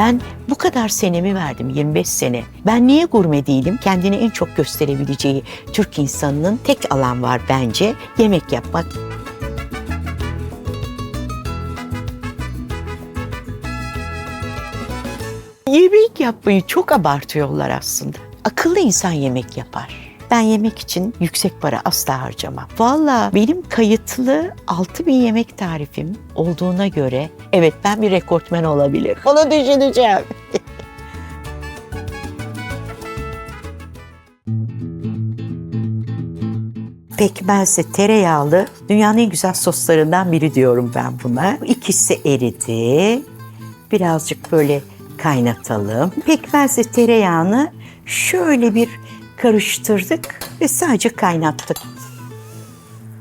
Ben bu kadar senemi verdim 25 sene. Ben niye gurme değilim? Kendini en çok gösterebileceği Türk insanının tek alan var bence yemek yapmak. Yemek yapmayı çok abartıyorlar aslında. Akıllı insan yemek yapar. Ben yemek için yüksek para asla harcamam. Valla benim kayıtlı 6000 yemek tarifim olduğuna göre evet ben bir rekortmen olabilirim. Onu düşüneceğim. Pekmezli, tereyağlı dünyanın en güzel soslarından biri diyorum ben buna. İkisi eridi. Birazcık böyle kaynatalım. Pekmezli tereyağını şöyle bir karıştırdık ve sadece kaynattık.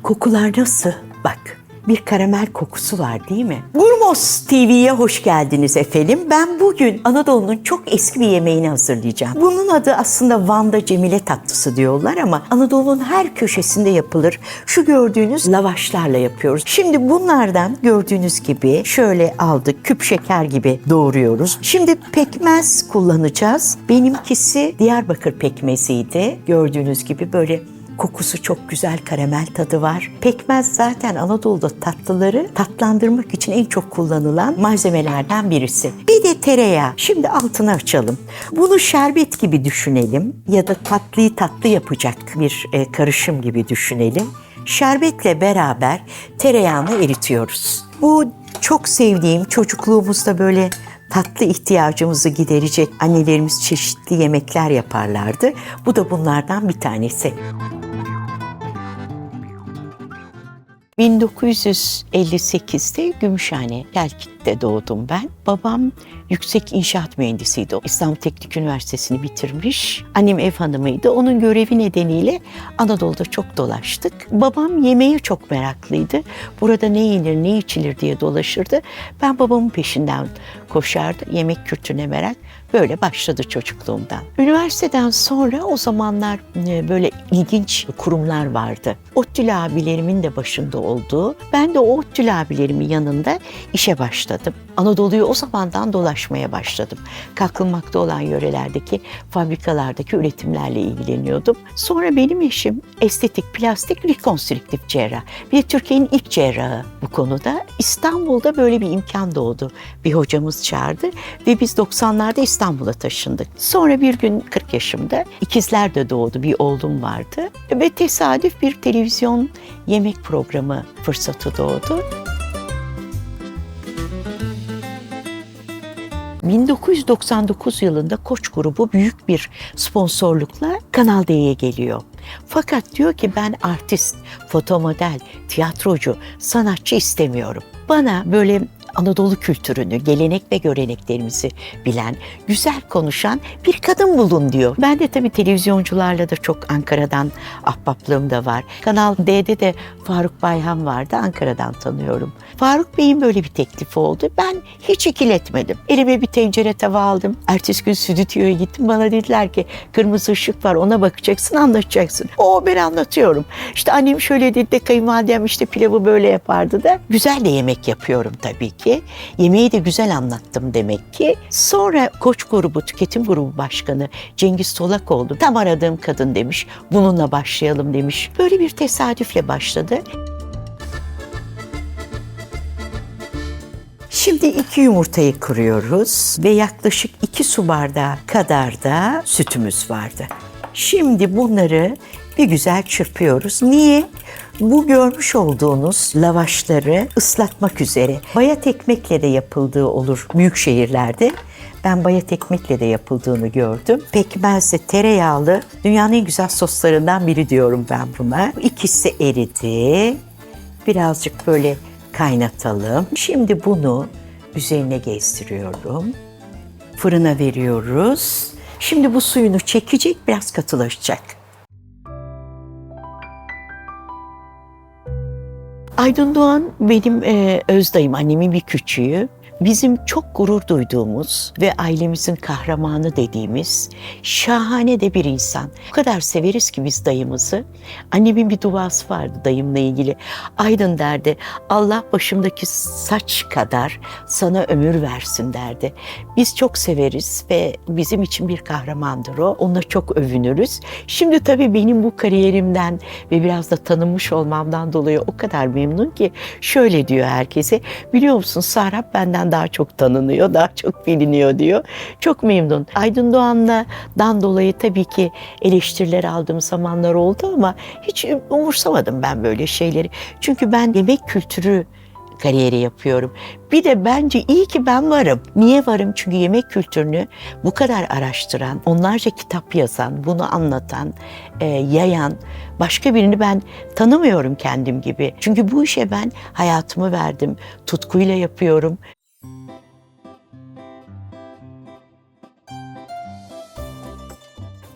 Kokular nasıl? Bak bir karamel kokusu var değil mi? Gurmos TV'ye hoş geldiniz efendim. Ben bugün Anadolu'nun çok eski bir yemeğini hazırlayacağım. Bunun adı aslında Van'da Cemile tatlısı diyorlar ama Anadolu'nun her köşesinde yapılır. Şu gördüğünüz lavaşlarla yapıyoruz. Şimdi bunlardan gördüğünüz gibi şöyle aldık küp şeker gibi doğruyoruz. Şimdi pekmez kullanacağız. Benimkisi Diyarbakır pekmeziydi. Gördüğünüz gibi böyle Kokusu çok güzel, karamel tadı var. Pekmez zaten Anadolu'da tatlıları tatlandırmak için en çok kullanılan malzemelerden birisi. Bir de tereyağı. Şimdi altını açalım. Bunu şerbet gibi düşünelim ya da tatlıyı tatlı yapacak bir e, karışım gibi düşünelim. Şerbetle beraber tereyağını eritiyoruz. Bu çok sevdiğim çocukluğumuzda böyle tatlı ihtiyacımızı giderecek annelerimiz çeşitli yemekler yaparlardı. Bu da bunlardan bir tanesi. 1958'de Gümüşhane, Kelkit'te doğdum ben. Babam yüksek inşaat mühendisiydi. İstanbul Teknik Üniversitesi'ni bitirmiş. Annem ev hanımıydı. Onun görevi nedeniyle Anadolu'da çok dolaştık. Babam yemeğe çok meraklıydı. Burada ne yenir, ne içilir diye dolaşırdı. Ben babamın peşinden koşardı. Yemek kültürüne merak. Böyle başladı çocukluğumdan. Üniversiteden sonra o zamanlar e, böyle ilginç kurumlar vardı. ODTÜ'lü abilerimin de başında olduğu. Ben de o ODTÜ'lü abilerimin yanında işe başladım. Anadolu'yu o zamandan dolaşmaya başladım. Kalkınmakta olan yörelerdeki fabrikalardaki üretimlerle ilgileniyordum. Sonra benim eşim estetik, plastik, rekonstrüktif cerrah. Bir Türkiye'nin ilk cerrahı bu konuda. İstanbul'da böyle bir imkan doğdu. Bir hocamız çağırdı ve biz 90'larda İstanbul'a taşındık. Sonra bir gün 40 yaşımda ikizler de doğdu. Bir oğlum vardı ve tesadüf bir televizyon yemek programı fırsatı doğdu. 1999 yılında Koç grubu büyük bir sponsorlukla Kanal D'ye geliyor. Fakat diyor ki ben artist, fotomodel, tiyatrocu, sanatçı istemiyorum. Bana böyle Anadolu kültürünü, gelenek ve göreneklerimizi bilen, güzel konuşan bir kadın bulun diyor. Ben de tabii televizyoncularla da çok Ankara'dan ahbaplığım da var. Kanal D'de de Faruk Bayhan vardı, Ankara'dan tanıyorum. Faruk Bey'in böyle bir teklifi oldu. Ben hiç ikiletmedim. Elime bir tencere tava aldım. Ertesi gün stüdyoya gittim. Bana dediler ki kırmızı ışık var ona bakacaksın anlatacaksın. O ben anlatıyorum. İşte annem şöyle dedi de kayınvalidem işte pilavı böyle yapardı da. Güzel de yemek yapıyorum tabii ki. Yemeği de güzel anlattım demek ki. Sonra Koç grubu, tüketim grubu başkanı Cengiz Tolak oldu. Tam aradığım kadın demiş. Bununla başlayalım demiş. Böyle bir tesadüfle başladı. Şimdi iki yumurtayı kırıyoruz ve yaklaşık iki su bardağı kadar da sütümüz vardı. Şimdi bunları bir güzel çırpıyoruz. Niye? Bu görmüş olduğunuz lavaşları ıslatmak üzere bayat ekmekle de yapıldığı olur büyük şehirlerde. Ben bayat ekmekle de yapıldığını gördüm. Pekmezli, tereyağlı dünyanın en güzel soslarından biri diyorum ben buna. İkisi eridi. Birazcık böyle kaynatalım. Şimdi bunu üzerine gezdiriyorum. Fırına veriyoruz. Şimdi bu suyunu çekecek, biraz katılaşacak. Aydın Doğan benim e, öz dayım, annemin bir küçüğü. Bizim çok gurur duyduğumuz ve ailemizin kahramanı dediğimiz şahane de bir insan. O kadar severiz ki biz dayımızı. Annemin bir duası vardı dayımla ilgili. Aydın derdi, Allah başımdaki saç kadar sana ömür versin derdi. Biz çok severiz ve bizim için bir kahramandır o. Onunla çok övünürüz. Şimdi tabii benim bu kariyerimden ve biraz da tanınmış olmamdan dolayı o kadar memnun ki şöyle diyor herkese. Biliyor musun Sarap benden daha çok tanınıyor, daha çok biliniyor diyor. Çok memnun. Aydın Doğan'dan dolayı tabii ki eleştiriler aldığım zamanlar oldu ama hiç umursamadım ben böyle şeyleri. Çünkü ben yemek kültürü kariyeri yapıyorum. Bir de bence iyi ki ben varım. Niye varım? Çünkü yemek kültürünü bu kadar araştıran, onlarca kitap yazan, bunu anlatan, e, yayan başka birini ben tanımıyorum kendim gibi. Çünkü bu işe ben hayatımı verdim, tutkuyla yapıyorum.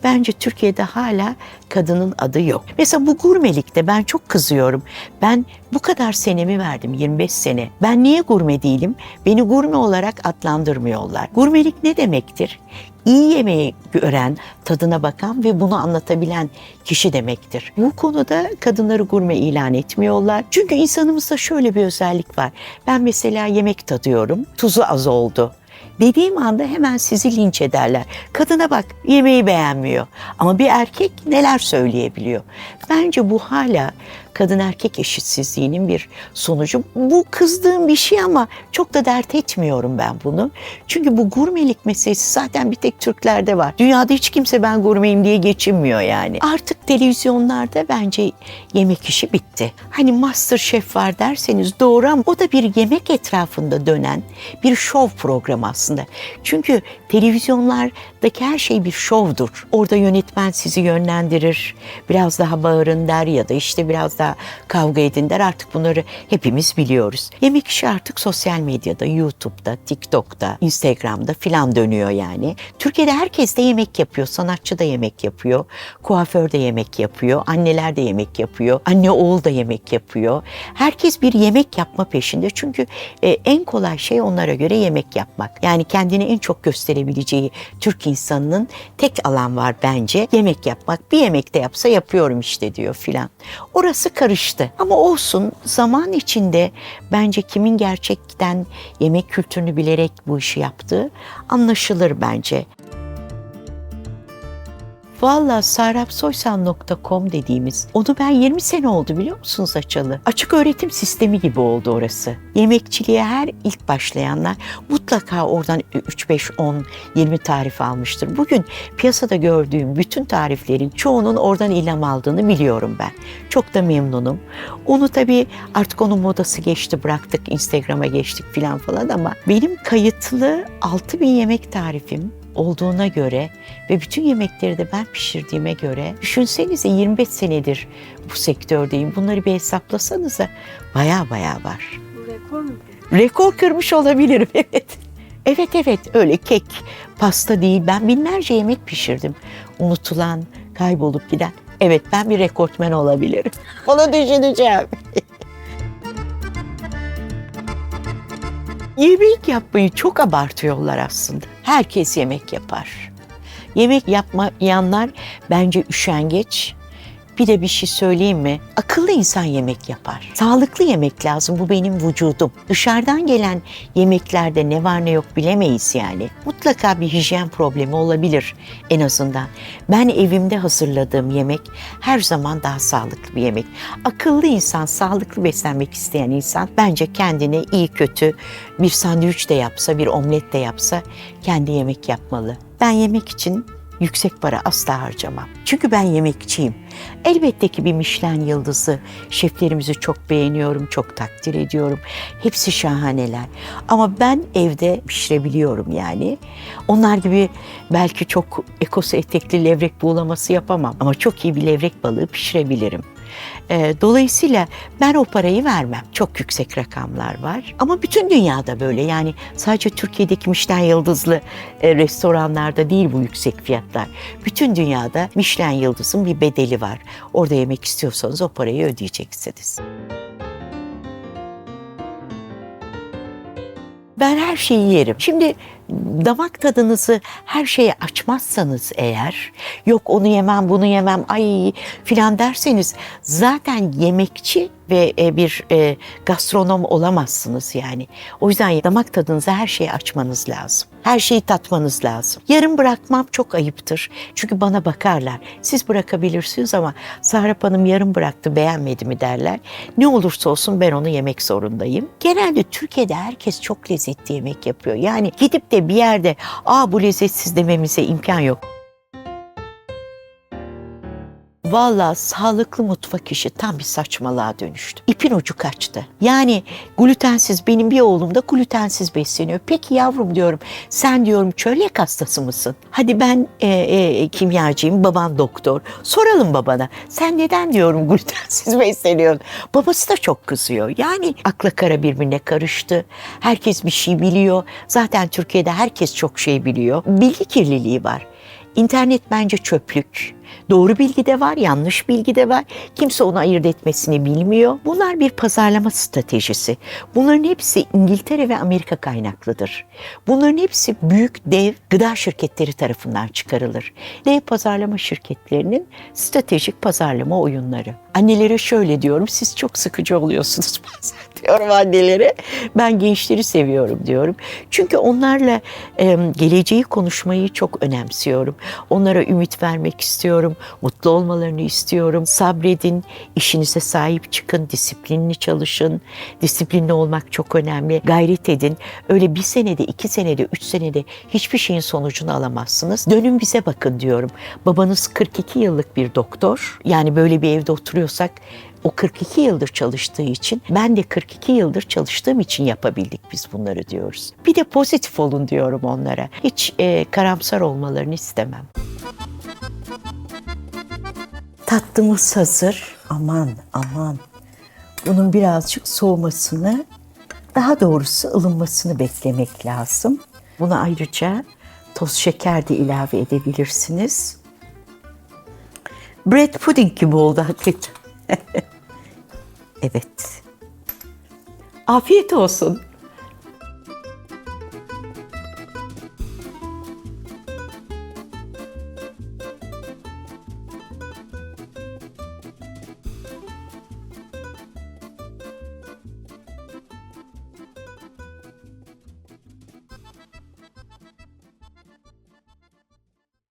Bence Türkiye'de hala kadının adı yok. Mesela bu gurmelikte ben çok kızıyorum. Ben bu kadar senemi verdim 25 sene. Ben niye gurme değilim? Beni gurme olarak adlandırmıyorlar. Gurmelik ne demektir? İyi yemeği gören, tadına bakan ve bunu anlatabilen kişi demektir. Bu konuda kadınları gurme ilan etmiyorlar. Çünkü insanımızda şöyle bir özellik var. Ben mesela yemek tadıyorum, tuzu az oldu dediğim anda hemen sizi linç ederler. Kadına bak yemeği beğenmiyor. Ama bir erkek neler söyleyebiliyor. Bence bu hala kadın erkek eşitsizliğinin bir sonucu. Bu kızdığım bir şey ama çok da dert etmiyorum ben bunu. Çünkü bu gurmelik meselesi zaten bir tek Türklerde var. Dünyada hiç kimse ben gurmeyim diye geçinmiyor yani. Artık televizyonlarda bence yemek işi bitti. Hani Master Chef var derseniz doğru ama o da bir yemek etrafında dönen bir şov programı aslında. Çünkü televizyonlardaki her şey bir şovdur. Orada yönetmen sizi yönlendirir. Biraz daha bağırın der ya da işte biraz daha kavga edin der. Artık bunları hepimiz biliyoruz. Yemek işi artık sosyal medyada, YouTube'da, TikTok'ta, Instagram'da filan dönüyor yani. Türkiye'de herkes de yemek yapıyor. Sanatçı da yemek yapıyor. Kuaför de yemek yapıyor. Anneler de yemek yapıyor. Anne oğul da yemek yapıyor. Herkes bir yemek yapma peşinde. Çünkü e, en kolay şey onlara göre yemek yapmak. Yani kendini en çok gösterebileceği Türk insanının tek alan var bence. Yemek yapmak. Bir yemekte yapsa yapıyorum işte diyor filan. Orası karıştı. Ama olsun zaman içinde bence kimin gerçekten yemek kültürünü bilerek bu işi yaptığı anlaşılır bence. Valla sarapsoysan.com dediğimiz onu ben 20 sene oldu biliyor musunuz açalı? Açık öğretim sistemi gibi oldu orası. Yemekçiliğe her ilk başlayanlar mutlaka oradan 3, 5, 10, 20 tarif almıştır. Bugün piyasada gördüğüm bütün tariflerin çoğunun oradan ilham aldığını biliyorum ben. Çok da memnunum. Onu tabii artık onun modası geçti bıraktık Instagram'a geçtik filan falan ama benim kayıtlı 6000 yemek tarifim olduğuna göre ve bütün yemekleri de ben pişirdiğime göre düşünsenize 25 senedir bu sektördeyim. Bunları bir hesaplasanıza baya baya var. Bu rekor mu? Rekor kırmış olabilirim evet. Evet evet öyle kek, pasta değil. Ben binlerce yemek pişirdim. Unutulan, kaybolup giden. Evet ben bir rekortmen olabilirim. Onu düşüneceğim. Yemek yapmayı çok abartıyorlar aslında. Herkes yemek yapar. Yemek yapmayanlar bence üşengeç. Bir de bir şey söyleyeyim mi? Akıllı insan yemek yapar. Sağlıklı yemek lazım. Bu benim vücudum. Dışarıdan gelen yemeklerde ne var ne yok bilemeyiz yani. Mutlaka bir hijyen problemi olabilir en azından. Ben evimde hazırladığım yemek her zaman daha sağlıklı bir yemek. Akıllı insan, sağlıklı beslenmek isteyen insan bence kendine iyi kötü bir sandviç de yapsa, bir omlet de yapsa kendi yemek yapmalı. Ben yemek için yüksek para asla harcamam. Çünkü ben yemekçiyim. Elbette ki bir Michelin yıldızı şeflerimizi çok beğeniyorum, çok takdir ediyorum. Hepsi şahaneler. Ama ben evde pişirebiliyorum yani. Onlar gibi belki çok ekos etekli levrek buğulaması yapamam ama çok iyi bir levrek balığı pişirebilirim. Ee, Dolayısıyla ben o parayı vermem. Çok yüksek rakamlar var. Ama bütün dünyada böyle. Yani sadece Türkiye'deki Michelin yıldızlı e, restoranlarda değil bu yüksek fiyatlar. Bütün dünyada Michelin yıldızın bir bedeli var. Orada yemek istiyorsanız o parayı ödeyeceksiniz. Ben her şeyi yerim. Şimdi damak tadınızı her şeye açmazsanız eğer, yok onu yemem, bunu yemem, ay filan derseniz zaten yemekçi ve e, bir e, gastronom olamazsınız yani. O yüzden damak tadınızı her şeye açmanız lazım. Her şeyi tatmanız lazım. Yarım bırakmam çok ayıptır. Çünkü bana bakarlar. Siz bırakabilirsiniz ama Sahrap Hanım yarım bıraktı beğenmedi mi derler. Ne olursa olsun ben onu yemek zorundayım. Genelde Türkiye'de herkes çok lezzetli yemek yapıyor. Yani gidip de bir yerde aa bu lezzetsiz dememize imkan yok. Vallahi sağlıklı mutfak işi tam bir saçmalığa dönüştü. İpin ucu kaçtı. Yani glutensiz benim bir oğlum da glutensiz besleniyor. Peki yavrum diyorum sen diyorum çölyak hastası mısın? Hadi ben e, e, kimyacıyım baban doktor. Soralım babana sen neden diyorum glutensiz besleniyorsun? Babası da çok kızıyor. Yani akla kara birbirine karıştı. Herkes bir şey biliyor. Zaten Türkiye'de herkes çok şey biliyor. Bilgi kirliliği var. İnternet bence çöplük. Doğru bilgi de var, yanlış bilgi de var. Kimse onu ayırt etmesini bilmiyor. Bunlar bir pazarlama stratejisi. Bunların hepsi İngiltere ve Amerika kaynaklıdır. Bunların hepsi büyük dev gıda şirketleri tarafından çıkarılır. Dev pazarlama şirketlerinin stratejik pazarlama oyunları. Annelere şöyle diyorum, siz çok sıkıcı oluyorsunuz bazen diyorum annelere. Ben gençleri seviyorum diyorum. Çünkü onlarla e, geleceği konuşmayı çok önemsiyorum. Onlara ümit vermek istiyorum. Mutlu olmalarını istiyorum. Sabredin, işinize sahip çıkın, disiplinli çalışın. Disiplinli olmak çok önemli. Gayret edin. Öyle bir senede, iki senede, üç senede hiçbir şeyin sonucunu alamazsınız. Dönün bize bakın diyorum. Babanız 42 yıllık bir doktor. Yani böyle bir evde oturuyorsak o 42 yıldır çalıştığı için ben de 42 yıldır çalıştığım için yapabildik biz bunları diyoruz. Bir de pozitif olun diyorum onlara. Hiç e, karamsar olmalarını istemem. Tatlımız hazır. Aman aman. Bunun birazcık soğumasını, daha doğrusu ılınmasını beklemek lazım. Buna ayrıca toz şeker de ilave edebilirsiniz. Bread pudding gibi oldu hakikaten. evet. Afiyet olsun.